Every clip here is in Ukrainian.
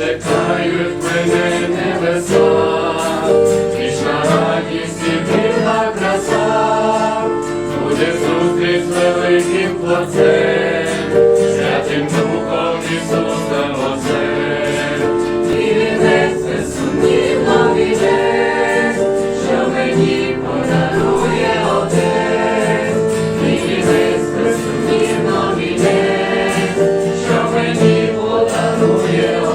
чекають мене небеса, вічна радість і вільна краса, буде зустріч з великим Творцем, святим Духом Ісуса Отцем. І вінець безсумнівно вінець, що мені подарує Отець. І вінець безсумнівно вінець, що мені подарує Отець.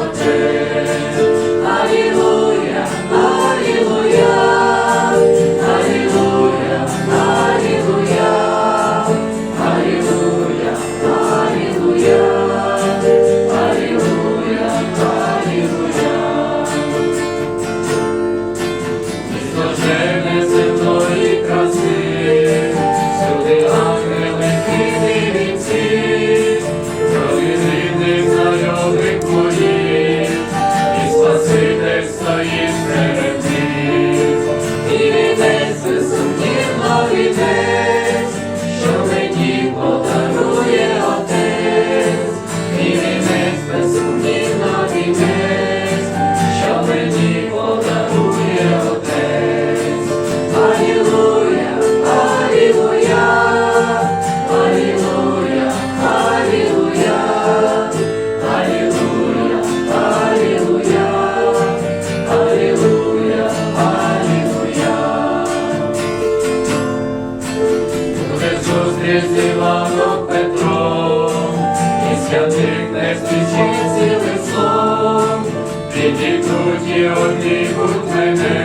Зустріч з Іваном Петром, і святих не зустрічі цілим словом, підійдуть і обіймуть мене,